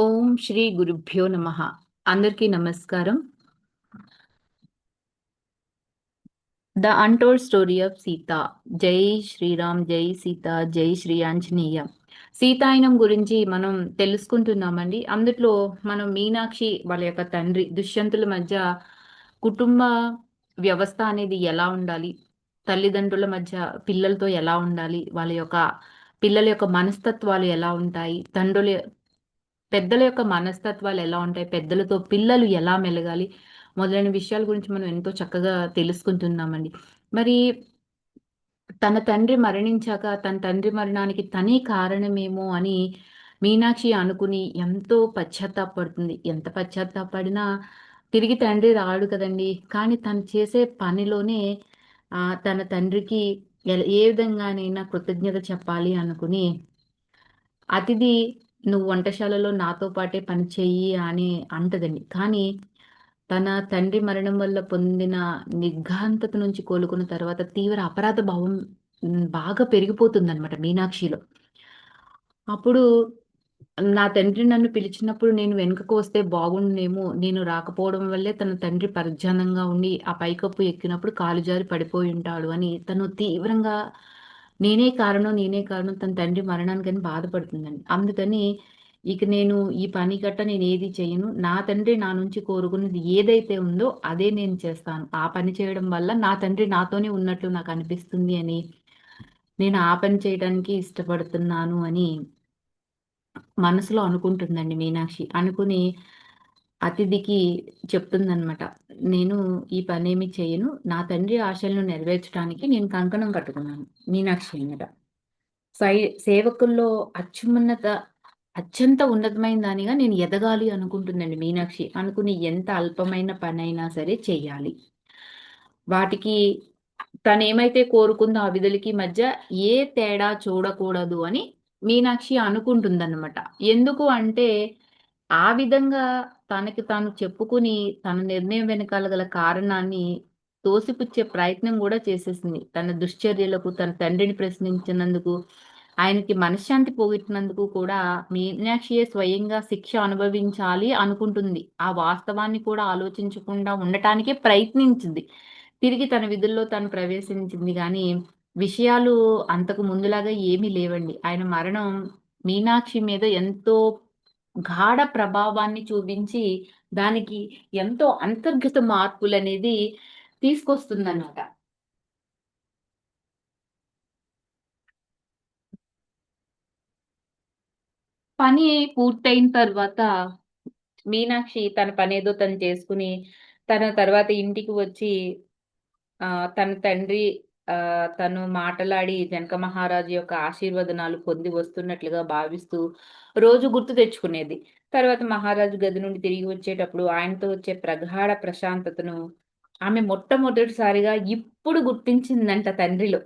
ఓం శ్రీ గురుభ్యో నమ. అందరికీ నమస్కారం. The untold story of Sita. జై శ్రీరామ్ జై సీత జై శ్రీ ఆంజనేయ. సీతాయనం గురించి మనం తెలుసుకుంటున్నామండి. అందులో మనం మీనాక్షి వాళ్ళ యొక్క తండ్రి దుష్యంతుల మధ్య కుటుంబ వ్యవస్థ అనేది ఎలా ఉండాలి? తల్లిదండ్రుల మధ్య పిల్లలతో ఎలా ఉండాలి? వాళ్ళ యొక్క పిల్లల యొక్క మనస్తత్వాలు ఎలా ఉంటాయి? తండ్రుల పెద్దల యొక్క మనస్తత్వాలు ఎలా ఉంటాయి? పెద్దలతో పిల్లలు ఎలా మెలగాలి? మొదలైన విషయాల గురించి మనం ఎంతో చక్కగా తెలుసుకుంటున్నామండి. మరి తన తండ్రి మరణించాక తన తండ్రి మరణానికి తనే కారణమేమో అని మీనాక్షి అనుకుని ఎంతో పశ్చాత్తాపడుతుంది. ఎంత పశ్చాత్తాపడినా తిరిగి తండ్రి రాడు కదండి. కానీ తను చేసే పనిలోనే తన తండ్రికి ఏ విధంగానైనా కృతజ్ఞత చెప్పాలి అనుకుని అతిథి నువ్వు వంటశాలలో నాతో పాటే పని చెయ్యి అని అంటదండి. కానీ తన తండ్రి మరణం వల్ల పొందిన నిర్ఘాంతత నుంచి కోలుకున్న తర్వాత తీవ్ర అపరాధ భావం బాగా పెరిగిపోతుంది అనమాట మీనాక్షిలో. అప్పుడు నా తండ్రి నన్ను పిలిచినప్పుడు నేను వెనుకకు వస్తే బాగుండేమో నేను రాకపోవడం వల్లే తన తండ్రి పరిజ్ఞానంగా ఉండి ఆ పైకప్పు ఎక్కినప్పుడు కాలు జారి పడిపోయి ఉంటాడు అని తను తీవ్రంగా నేనే కారణం నేనే కారణం తన తండ్రి మరణానికని బాధపడుతుందండి. అందుకని ఇక నేను ఈ పని గట్ట నేను ఏది చేయను. నా తండ్రి నా నుంచి కోరుకున్నది ఏదైతే ఉందో అదే నేను చేస్తాను. ఆ పని చేయడం వల్ల నా తండ్రి నాతోనే ఉన్నట్లు నాకు అనిపిస్తుంది అని నేను ఆ పని చేయడానికి ఇష్టపడుతున్నాను అని మనసులో అనుకుంటుందండి మీనాక్షి. అనుకుని అతిథికి చెప్తుందనమాట నేను ఈ పని ఏమి చేయను. నా తండ్రి ఆశలను నెరవేర్చడానికి నేను కంకణం కట్టుకున్నాను. మీనాక్షి అన్నట సై సేవకుల్లో అత్యున్నత అత్యంత ఉన్నతమైన దానిగా నేను ఎదగాలి అనుకుంటుందండి మీనాక్షి. అనుకుని ఎంత అల్పమైన పని అయినా సరే చేయాలి వాటికి తను ఏమైతే కోరుకుందో ఆ విధులకి మధ్య ఏ తేడా చూడకూడదు అని మీనాక్షి అనుకుంటుందన్నమాట. ఎందుకు అంటే ఆ విధంగా తనకి తాను చెప్పుకుని తన నిర్ణయం వెనకాల గల కారణాన్ని తోసిపుచ్చే ప్రయత్నం కూడా చేసేసింది. తన దుశ్చర్యలకు తన తండ్రిని ప్రశ్నించినందుకు ఆయనకి మనశ్శాంతి పోగొట్టినందుకు కూడా మీనాక్షియే స్వయంగా శిక్ష అనుభవించాలి అనుకుంటుంది. ఆ వాస్తవాన్ని కూడా ఆలోచించకుండా ఉండటానికే ప్రయత్నించింది. తిరిగి తన విధుల్లో తను ప్రవేశించింది కానీ విషయాలు అంతకు ముందులాగా ఏమీ లేవండి. ఆయన మరణం మీనాక్షి మీద ఎంతో గాఢ ప్రభావాన్ని చూపించి దానికి ఎంతో అంతర్గత మార్పులు అనేది తీసుకొస్తుందన్నమాట. పని పూర్తయిన తర్వాత మీనాక్షి తన పని ఏదో తను చేసుకుని తన తర్వాత ఇంటికి వచ్చి ఆ తన తండ్రి తను మాటలాడి జనక మహారాజు యొక్క ఆశీర్వదనాలు పొంది వస్తున్నట్లుగా భావిస్తూ రోజు గుర్తు తెచ్చుకునేది. తర్వాత మహారాజు గది నుండి తిరిగి వచ్చేటప్పుడు ఆయనతో వచ్చే ప్రగాఢ ప్రశాంతతను ఆమె మొట్టమొదటిసారిగా ఇప్పుడు గుర్తించిందంట తండ్రిలో.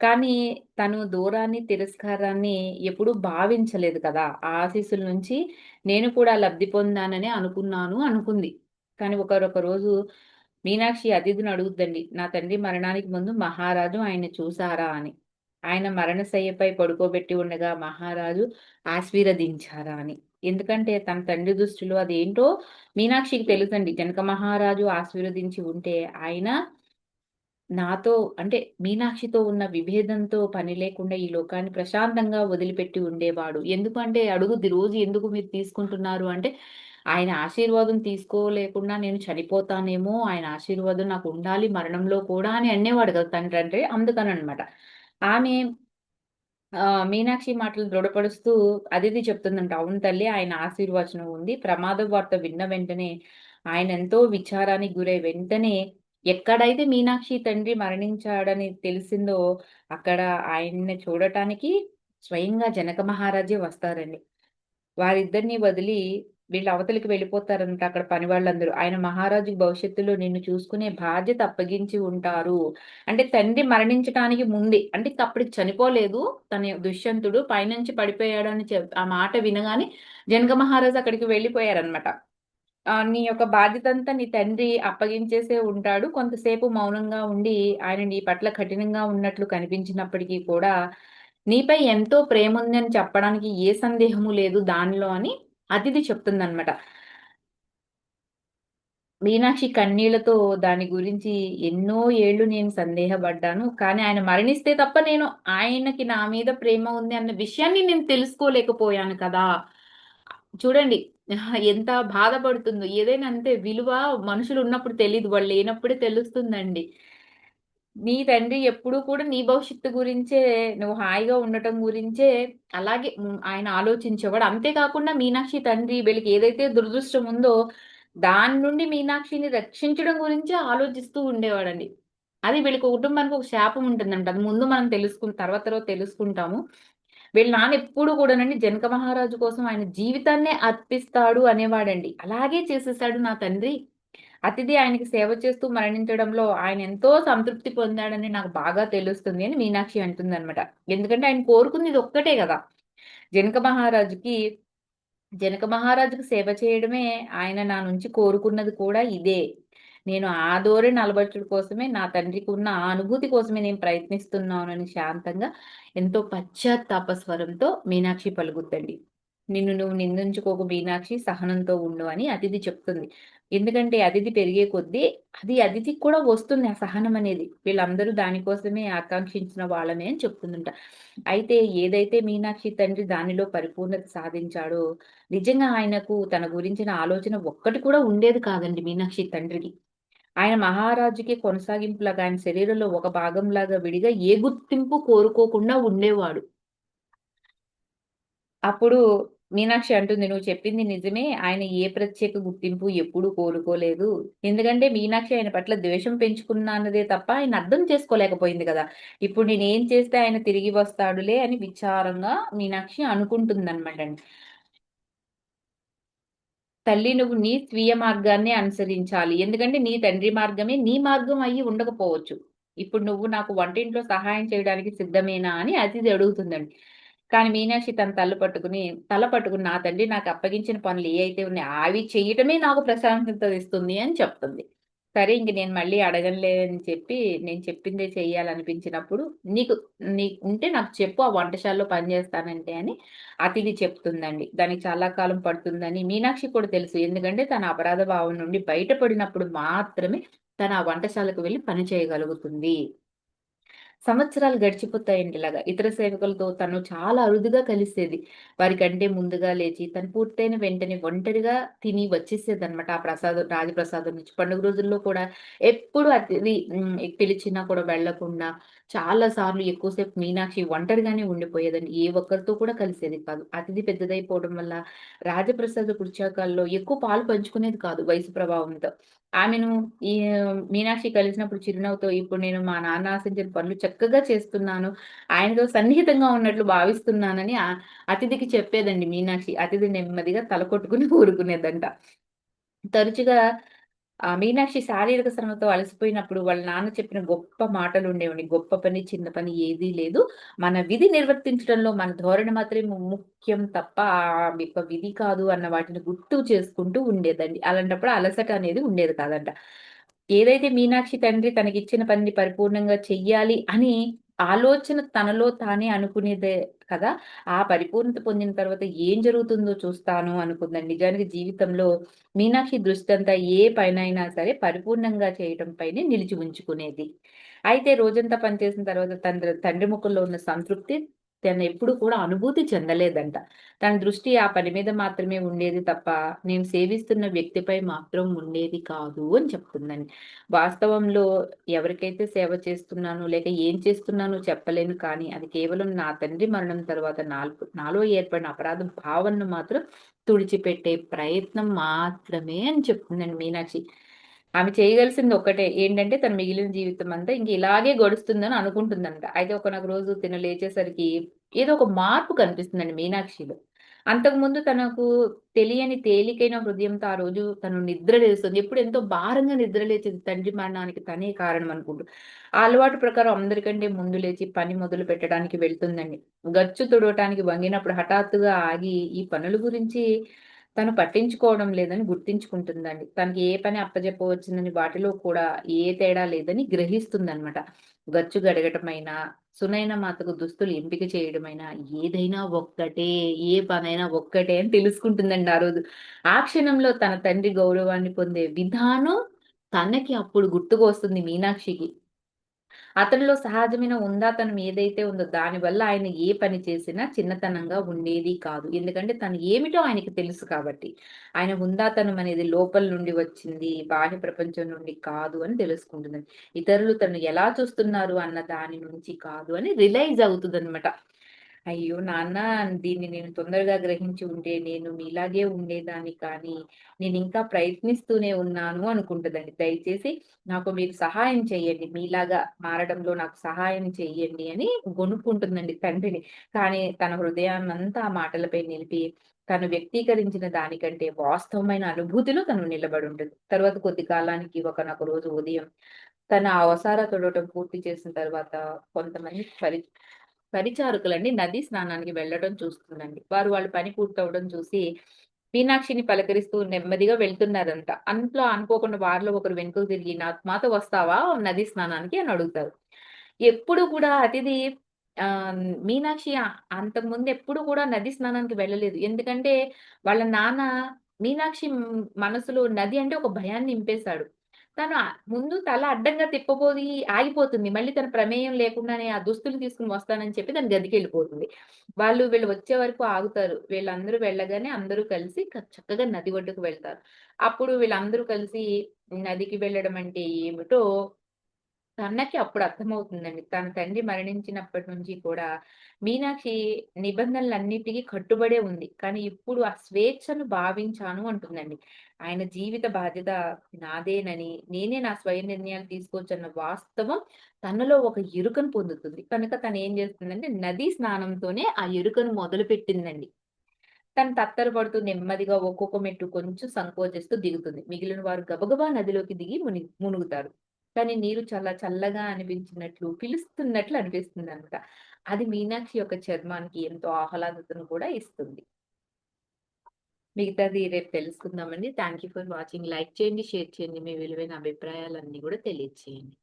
కానీ తను దూరాన్ని తిరస్కారాన్ని ఎప్పుడూ భావించలేదు కదా. ఆ ఆశీస్సుల నుంచి నేను కూడా లబ్ధి పొందానని అనుకున్నాను అనుకుంది. కానీ ఒకరొక రోజు మీనాక్షి అతిథిని అడుగుద్దండి. నా తండ్రి మరణానికి ముందు మహారాజు ఆయన చూసారా అని. ఆయన మరణశయ్యపై పడుకోబెట్టి ఉండగా మహారాజు ఆశీర్వదించారా అని. ఎందుకంటే తన తండ్రి దృష్టిలో అదేంటో మీనాక్షికి తెలుసండి. జనక మహారాజు ఆశీర్వదించి ఉంటే ఆయన నాతో అంటే మీనాక్షితో ఉన్న విభేదంతో పని లేకుండా ఈ లోకాన్ని ప్రశాంతంగా వదిలిపెట్టి ఉండేవాడు. ఎందుకంటే అడుగుద్ది రోజు ఎందుకు మీరు తీసుకుంటున్నారు అంటే ఆయన ఆశీర్వాదం తీసుకోలేకుండా నేను చనిపోతానేమో ఆయన ఆశీర్వాదం నాకు ఉండాలి మరణంలో కూడా అని అనేవాడు కదా తండ్రి అంటే అందుకని అనమాట ఆమె మీనాక్షి మాటలు దృఢపడుస్తూ అదితి చెప్తుందంట అవును తల్లి ఆయన ఆశీర్వచనం ఉంది. ప్రమాద వార్త విన్న వెంటనే ఆయన ఎంతో విచారానికి గురై వెంటనే ఎక్కడైతే మీనాక్షి తండ్రి మరణించాడని తెలిసిందో అక్కడ ఆయన్ని చూడటానికి స్వయంగా జనక మహారాజే వస్తారండి. వారిద్దరిని వదిలి వీళ్ళు అవతలికి వెళ్ళిపోతారంట అక్కడ పని వాళ్ళందరూ ఆయన మహారాజు భవిష్యత్తులో నిన్ను చూసుకునే బాధ్యత అప్పగించి ఉంటారు. అంటే తండ్రి మరణించటానికి ముందే అంటే అప్పుడు అప్పటికి చనిపోలేదు తన దుష్యంతుడు పైనుంచి పడిపోయాడు అని చెప్ ఆ మాట వినగానే జనక మహారాజు అక్కడికి వెళ్ళిపోయారనమాట. నీ యొక్క బాధ్యత అంతా నీ తండ్రి అప్పగించేసే ఉంటాడు. కొంతసేపు మౌనంగా ఉండి ఆయన నీ పట్ల కఠినంగా ఉన్నట్లు కనిపించినప్పటికీ కూడా నీపై ఎంతో ప్రేమ ఉందని చెప్పడానికి ఏ సందేహము లేదు దానిలో అని అతిథి చెప్తుందనమాట మీనాక్షి కన్నీళ్ళతో దాని గురించి ఎన్నో ఏళ్ళు నేను సందేహపడ్డాను. కానీ ఆయన మరణిస్తే తప్ప నేను ఆయనకి నా మీద ప్రేమ ఉంది అన్న విషయాన్ని నేను తెలుసుకోలేకపోయాను కదా. చూడండి ఎంత బాధపడుతుందో. ఏదైనా అంతే విలువ మనుషులు ఉన్నప్పుడు తెలియదు వాళ్ళు లేనప్పుడే తెలుస్తుందండి. నీ తండ్రి ఎప్పుడూ కూడా నీ భవిష్యత్తు గురించే నువ్వు హాయిగా ఉండటం గురించే అలాగే ఆయన ఆలోచించేవాడు. అంతేకాకుండా మీనాక్షి తండ్రి వీళ్ళకి ఏదైతే దురదృష్టం ఉందో దాని నుండి మీనాక్షిని రక్షించడం గురించే ఆలోచిస్తూ ఉండేవాడండి. అది వీళ్ళకి కుటుంబానికి ఒక శాపం ఉంటుందంట. అది ముందు మనం తెలుసుకున్న తర్వాత తర్వాత తెలుసుకుంటాము. వీళ్ళ నాన్న ఎప్పుడు కూడానండి జనక మహారాజు కోసం ఆయన జీవితాన్నే అర్పిస్తాడు అనేవాడండి. అలాగే చేసేసాడు నా తండ్రి. అతిథి ఆయనకి సేవ చేస్తూ మరణించడంలో ఆయన ఎంతో సంతృప్తి పొందాడని నాకు బాగా తెలుస్తుంది అని మీనాక్షి అంటుంది అనమాట ఎందుకంటే ఆయన కోరుకుంది ఒక్కటే కదా. జనక మహారాజుకి జనక మహారాజుకు సేవ చేయడమే ఆయన నా నుంచి కోరుకున్నది కూడా ఇదే. నేను ఆ దోరే నలబడుచుడు కోసమే నా తండ్రికి ఉన్న ఆ అనుభూతి కోసమే నేను ప్రయత్నిస్తున్నానని శాంతంగా ఎంతో పశ్చాత్తాప స్వరంతో మీనాక్షి పలుకుద్దండి. నిన్ను నువ్వు నిందించుకోకు మీనాక్షి సహనంతో ఉండు అని అతిథి చెప్తుంది. ఎందుకంటే అతిథి పెరిగే కొద్దీ అది అతిథికి కూడా వస్తుంది ఆ సహనం అనేది. వీళ్ళందరూ దానికోసమే ఆకాంక్షించిన వాళ్ళమే అని చెప్తుందంట. అయితే ఏదైతే మీనాక్షి తండ్రి దానిలో పరిపూర్ణత సాధించాడో నిజంగా ఆయనకు తన గురించిన ఆలోచన ఒక్కటి కూడా ఉండేది కాదండి మీనాక్షి తండ్రికి. ఆయన మహారాజుకి కొనసాగింపులాగా ఆయన శరీరంలో ఒక భాగంలాగా విడిగా ఏ గుర్తింపు కోరుకోకుండా ఉండేవాడు. అప్పుడు మీనాక్షి అంటుంది నువ్వు చెప్పింది నిజమే. ఆయన ఏ ప్రత్యేక గుర్తింపు ఎప్పుడు కోరుకోలేదు. ఎందుకంటే మీనాక్షి ఆయన పట్ల ద్వేషం పెంచుకున్నానదే తప్ప ఆయన అర్థం చేసుకోలేకపోయింది కదా. ఇప్పుడు నేను ఏం చేస్తే ఆయన తిరిగి వస్తాడులే అని విచారంగా మీనాక్షి అనుకుంటుందన్నమాట తల్లి నువ్వు నీ స్వీయ మార్గాన్ని అనుసరించాలి. ఎందుకంటే నీ తండ్రి మార్గమే నీ మార్గం అయ్యి ఉండకపోవచ్చు. ఇప్పుడు నువ్వు నాకు వంటింట్లో సహాయం చేయడానికి సిద్ధమేనా? అని అతిథి అడుగుతుందండి. కానీ మీనాక్షి తన తల్లు పట్టుకుని తల పట్టుకుని నా తండ్రి నాకు అప్పగించిన పనులు ఏ అయితే ఉన్నాయి అవి చేయటమే నాకు ప్రశాంతత ఇస్తుంది అని చెప్తుంది. సరే ఇంక నేను మళ్ళీ అడగలేదని చెప్పి నేను చెప్పిందే చెయ్యాలనిపించినప్పుడు నీకు నీ ఉంటే నాకు చెప్పు ఆ వంటశాలలో పనిచేస్తానంటే అని అతిథి చెప్తుందండి. దానికి చాలా కాలం పడుతుందని మీనాక్షి కూడా తెలుసు. ఎందుకంటే తన అపరాధ భావం నుండి బయటపడినప్పుడు మాత్రమే తన ఆ వంటశాలకు వెళ్ళి పని చేయగలుగుతుంది. సంవత్సరాలు గడిచిపోతాయండి ఇలాగా. ఇతర సేవకులతో తను చాలా అరుదుగా కలిసేది. వారికంటే ముందుగా లేచి తను పూర్తయిన వెంటనే ఒంటరిగా తిని వచ్చేసేది అనమాట ఆ ప్రసాదం రాజప్రసాదం నుంచి. పండుగ రోజుల్లో కూడా ఎప్పుడు అతిథి పిలిచినా కూడా వెళ్ళకుండా చాలా సార్లు ఎక్కువసేపు మీనాక్షి ఒంటరిగానే ఉండిపోయేదండి. ఏ ఒక్కరితో కూడా కలిసేది కాదు. అతిథి పెద్దదైపోవడం వల్ల రాజప్రసాద కుర్చాకాల్లో ఎక్కువ పాలు పంచుకునేది కాదు వయసు ప్రభావంతో. ఆమెను ఈ మీనాక్షి కలిసినప్పుడు చిరునవ్వుతో ఇప్పుడు నేను మా నాన్న ఆశించిన పనులు చక్కగా చేస్తున్నాను. ఆయనతో సన్నిహితంగా ఉన్నట్లు భావిస్తున్నానని అతిథికి చెప్పేదండి మీనాక్షి. అతిథి నెమ్మదిగా తల కొట్టుకుని ఊరుకునేదంట. తరచుగా ఆ మీనాక్షి శారీరక శ్రమతో అలసిపోయినప్పుడు వాళ్ళ నాన్న చెప్పిన గొప్ప మాటలు ఉండేవండి. గొప్ప పని చిన్న పని ఏదీ లేదు. మన విధి నిర్వర్తించడంలో మన ధోరణి మాత్రమే ముఖ్యం తప్ప ఆ యొక్క విధి కాదు అన్న వాటిని గుర్తు చేసుకుంటూ ఉండేదండి. అలాంటప్పుడు అలసట అనేది ఉండేది కాదంట. ఏదైతే మీనాక్షి తండ్రి తనకిచ్చిన పనిని పరిపూర్ణంగా చెయ్యాలి అని ఆలోచన తనలో తానే అనుకునేదే కదా? ఆ పరిపూర్ణత పొందిన తర్వాత ఏం జరుగుతుందో చూస్తాను అనుకుందండి నిజానికి జీవితంలో మీనాక్షి దృష్టి అంతా ఏ పైన అయినా సరే పరిపూర్ణంగా చేయటం పైనే నిలిచి ఉంచుకునేది. అయితే రోజంతా పనిచేసిన తర్వాత తండ్రి తండ్రి ముఖంలో ఉన్న సంతృప్తి తను ఎప్పుడు కూడా అనుభూతి చెందలేదంట. తన దృష్టి ఆ పని మీద మాత్రమే ఉండేది తప్ప నేను సేవిస్తున్న వ్యక్తిపై మాత్రం ఉండేది కాదు అని చెప్తుందని వాస్తవంలో ఎవరికైతే సేవ చేస్తున్నాను లేక ఏం చేస్తున్నానో చెప్పలేను కానీ అది కేవలం నా తండ్రి మరణం తర్వాత నాలుగు నాలో ఏర్పడిన అపరాధ భావనను మాత్రం తుడిచిపెట్టే ప్రయత్నం మాత్రమే అని చెప్తుందండి మీనాక్షి. ఆమె చేయగలిసింది ఒక్కటే ఏంటంటే తన మిగిలిన జీవితం అంతా ఇంక ఇలాగే గడుస్తుందని అనుకుంటుందంట అయితే ఒకనొక రోజు తిన లేచేసరికి ఏదో ఒక మార్పు కనిపిస్తుందండి మీనాక్షిలో. అంతకుముందు తనకు తెలియని తేలికైన హృదయంతో ఆ రోజు తను నిద్ర లేస్తుంది. ఎప్పుడు ఎంతో భారంగా నిద్ర లేచేది తండ్రి మరణానికి తనే కారణం అనుకుంటూ. ఆ అలవాటు ప్రకారం అందరికంటే ముందు లేచి పని మొదలు పెట్టడానికి వెళ్తుందండి. గచ్చు తుడవటానికి వంగినప్పుడు హఠాత్తుగా ఆగి ఈ పనుల గురించి తను పట్టించుకోవడం లేదని గుర్తించుకుంటుందండి. తనకి ఏ పని అప్పజెప్పవచ్చునని వాటిలో కూడా ఏ తేడా లేదని గ్రహిస్తుందనమాట. గచ్చు గడగటమైనా, సునైన మాతకు దుస్తులు ఎంపిక చేయడమైనా, ఏదైనా ఒక్కటే, ఏ పనైనా ఒక్కటే అని తెలుసుకుంటుందండి ఆ రోజు. ఆ క్షణంలో తన తండ్రి గౌరవాన్ని పొందే విధానం తనకి అప్పుడు గుర్తుకు వస్తుంది మీనాక్షికి. అతనిలో సహజమైన ఉందాతనం ఏదైతే ఉందో దానివల్ల ఆయన ఏ పని చేసినా చిన్నతనంగా ఉండేది కాదు. ఎందుకంటే తను ఏమిటో ఆయనకి తెలుసు కాబట్టి. ఆయన హుందాతనం అనేది లోపల నుండి వచ్చింది, బాహ్య ప్రపంచం నుండి కాదు అని తెలుసుకుంటుంది ఇతరులు తను ఎలా చూస్తున్నారు అన్న దాని నుంచి కాదు అని రిలైజ్ అవుతుంది అనమాట అయ్యో! నాన్న దీన్ని నేను తొందరగా గ్రహించి ఉంటే నేను మీలాగే ఉండేదాన్ని కానీ, నేను ఇంకా ప్రయత్నిస్తూనే ఉన్నాను అనుకుంటదండి. దయచేసి నాకు మీరు సహాయం చేయండి. మీలాగా మారడంలో నాకు సహాయం చేయండి అని గొనుక్కుంటుందండి తండ్రిని. కానీ తన హృదయాన్నంతా ఆ మాటలపై నిలిపి, తను వ్యక్తీకరించిన దానికంటే వాస్తవమైన అనుభూతిలో తను నిలబడి ఉంటుంది తర్వాత కొద్ది కాలానికి ఒకనొక రోజు ఉదయం తన అవసార తొడవటం పూర్తి చేసిన తర్వాత కొంతమంది పరి పరిచారకులండి నదీ స్నానానికి వెళ్ళడం చూస్తుందండి. వారు వాళ్ళ పని పూర్తవడం చూసి మీనాక్షిని పలకరిస్తూ నెమ్మదిగా వెళ్తున్నారంట. అంట్లో అనుకోకుండా వారిలో ఒకరు వెనుకకు తిరిగి నా మాతో వస్తావా నదీ స్నానానికి అని అడుగుతారు. ఎప్పుడు కూడా అతిథి ఆ మీనాక్షి అంతకుముందు ఎప్పుడు కూడా నది స్నానానికి వెళ్ళలేదు. ఎందుకంటే వాళ్ళ నాన్న మీనాక్షి మనసులో నది అంటే ఒక భయాన్ని నింపేశాడు. తను ముందు తల అడ్డంగా తిప్పబోయి ఆగిపోతుంది. మళ్ళీ తన ప్రమేయం లేకుండానే ఆ దుస్తులు తీసుకొని వస్తానని చెప్పి తన గదికెళ్ళిపోతుంది. వాళ్ళు వీళ్ళు వచ్చే వరకు ఆగుతారు. వీళ్ళందరూ వెళ్ళగానే అందరూ కలిసి చక్కగా నది ఒడ్డుకు వెళ్తారు. అప్పుడు వీళ్ళందరూ కలిసి నదికి వెళ్ళడం అంటే ఏమిటో తనకి అప్పుడు అర్థమవుతుందండి. తన తండ్రి మరణించినప్పటి నుంచి కూడా మీనాక్షి నిబంధనలన్నిటికి కట్టుబడే ఉంది. కానీ ఇప్పుడు ఆ స్వేచ్ఛను భావించాను అంటుందండి. ఆయన జీవిత బాధ్యత నాదేనని, నేనే నా స్వయం నిర్ణయాలు తీసుకోవచ్చన్న వాస్తవం తనలో ఒక ఎరుకను పొందుతుంది. కనుక తను ఏం చేస్తుందంటే నదీ స్నానంతోనే ఆ ఎరుకను మొదలు పెట్టిందండి తను తత్తరపడుతూ నెమ్మదిగా ఒక్కొక్క మెట్టు కొంచెం సంకోచిస్తూ దిగుతుంది. మిగిలిన వారు గబగబా నదిలోకి దిగి ముని మునుగుతారు. కానీ నీరు చాలా చల్లగా అనిపించినట్లు, పిలుస్తున్నట్లు అనిపిస్తుంది అనమాట అది మీనాక్షి యొక్క చర్మానికి ఎంతో ఆహ్లాదతను కూడా ఇస్తుంది. మిగతాది రేపు తెలుసుకుందామండి. Thank you for watching. Like చేయండి, షేర్ చేయండి. మీ విలువైన అభిప్రాయాలన్నీ కూడా తెలియజేయండి.